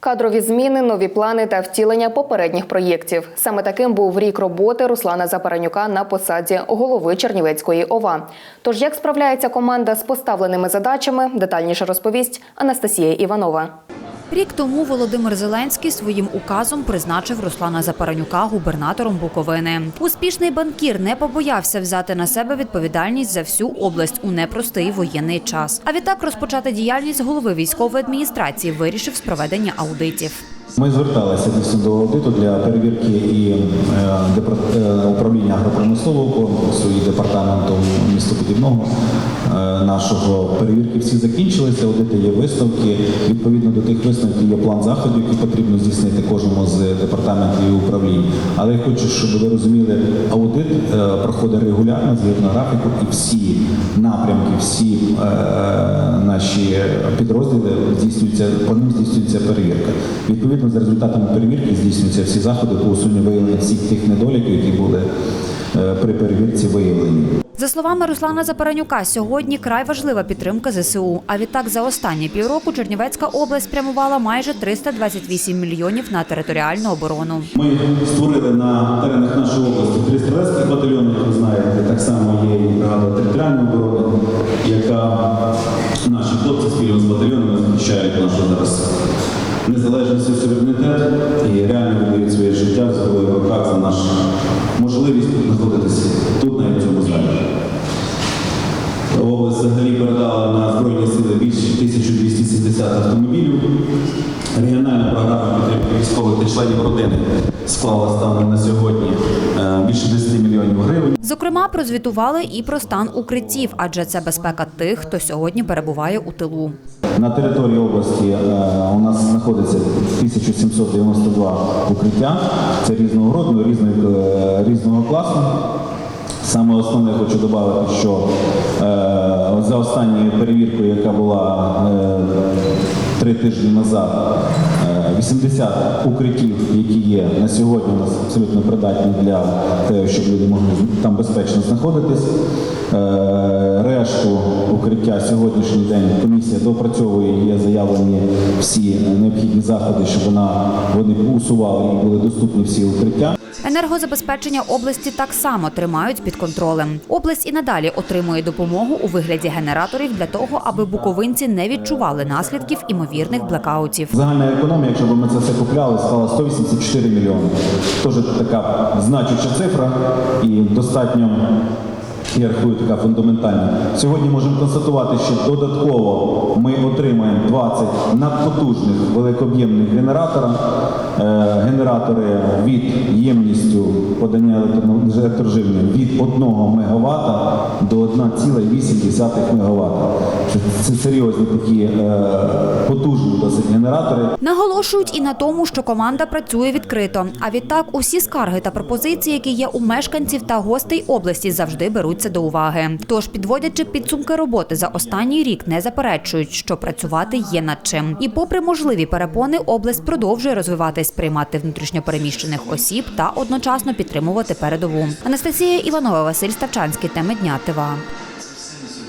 Кадрові зміни, нові плани та втілення попередніх проєктів. Саме таким був рік роботи Руслана Запаранюка на посаді голови Чернівецької ОВА. Тож як справляється команда з поставленими задачами, детальніше розповість Анастасія Іванова. Рік тому Володимир Зеленський своїм указом призначив Руслана Запаранюка губернатором Буковини. Успішний банкір не побоявся взяти на себе відповідальність за всю область у непростий воєнний час. А відтак розпочати діяльність голови військової адміністрації вирішив з проведення аудитів. Ми зверталися до аудиту для перевірки і е, е, управління агропромислового комплексу і департаменту містобудівного е, нашого. Перевірки всі закінчилися, аудити є висновки. Відповідно до тих висновків є план заходів, які потрібно здійснити кожному з департаментів і управлінь. Але я хочу, щоб ви розуміли, аудит проходить регулярно згідно графіку, і всі напрямки, всі наші підрозділи здійснюються по ним здійснюється перевірка. Відповідно, за результатами перевірки здійснюються всі заходи по усуненню виявлення всіх тих недоліків, які були е, при перевірці виявлені. За словами Руслана Запаранюка, сьогодні край важлива підтримка ЗСУ. А відтак за останні півроку Чернівецька область спрямувала майже 328 мільйонів на територіальну оборону. Ми створили на теренах нашої області три стрілецьких батальйони, ви знаєте. Так само незалежність і суверенітет і реально віддають своє життя в зброю в руках за нашу можливість знаходитися тут, на цьому залі. Область взагалі передала на Збройні сили більше 1270 автомобілів. Регіональна програма підтримки військових та членів родини склала станом на сьогодні е, більше 10 мільйонів гривень. Зокрема, прозвітували і про стан укриттів, адже це безпека тих, хто сьогодні перебуває у тилу. На території області е, у нас знаходиться 1792 укриття. Це різного різного, е, класу. Саме основне хочу додати, що е, за останньою перевіркою, яка була три тижні назад, 80 укриттів, які є на сьогодні, у нас абсолютно придатні для того, щоб люди могли там безпечно знаходитись. Е, Решту укриття сьогоднішній день комісія допрацьовує, є заявлені всі необхідні заходи, щоб вона вони усували і були доступні всі укриття. Енергозабезпечення області так само тримають під контролем. Область і надалі отримує допомогу у вигляді генераторів для того, аби буковинці не відчували наслідків імовірних блекаутів. Загальна економія, якщо б ми це все купляли, стала 184 мільйони. Тож така значуща цифра і достатньо. Я така фундаментальна. Сьогодні можемо констатувати, що додатково ми отримаємо 20 надпотужних великооб'ємних генератора. Е, генератори від ємністю подання електро- електроживлення від 1 МВт до 1,8 МВт. Це, серйозні такі е, потужні генератори. Наголошують і на тому, що команда працює відкрито. А відтак усі скарги та пропозиції, які є у мешканців та гостей області, завжди беруться до уваги. Тож, підводячи підсумки роботи за останній рік, не заперечують, що працювати є над чим. І, попри можливі перепони, область продовжує розвиватись, приймати внутрішньопереміщених осіб та одночасно підтримувати передову. Анастасія Іванова, Василь Ставчанський. Теми дня ТВА.